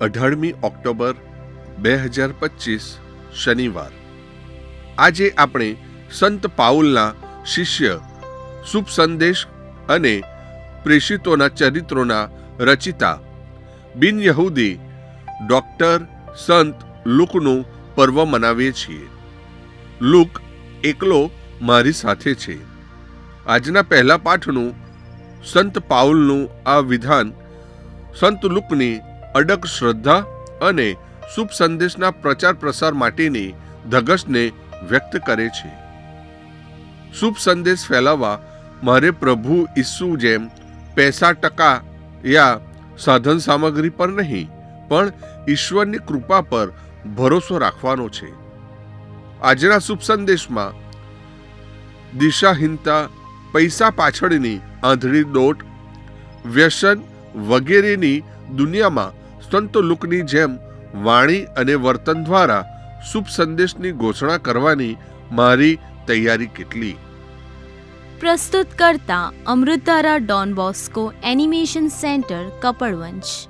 અઢારમી ઓક્ટોબર બે હજાર પચીસ, શનિવાર. આજે આપણે સંત પાઉલના શિષ્ય, શુભ સંદેશ અને પ્રેષિતોના ચરિત્રોના રચિતા, બિન યહૂદી ડોક્ટર સંત લુકનું પર્વ મનાવીએ છીએ. લુક એકલો મારી સાથે છે. આજના પહેલા પાઠનું સંત પાઉલનું આ વિધાન સંત લુકની અડગ શ્રદ્ધા અને શુભ સંદેશના પ્રચાર પ્રસાર માટેની ધગશને વ્યક્ત કરે છે. શુભ સંદેશ ફેલાવવા મારે પ્રભુ ઈસુ જેમ પૈસા ટકા યા સાધન સામગ્રી પર નહીં, પણ ઈશ્વરની કૃપા પર ભરોસો રાખવાનો છે. આજના શુભ સંદેશમાં દિશાહીનતા, પૈસા પાછળની આંધળી દોટ, વ્યસન વગેરેની દુનિયામાં સંત લુકની જેમ વાણી અને વર્તન દ્વારા શુભ સંદેશની ઘોષણા કરવાની મારી તૈયારી કેટલી? પ્રસ્તુત કરતા અમૃતારા Don Bosco animation centre Kapadvanj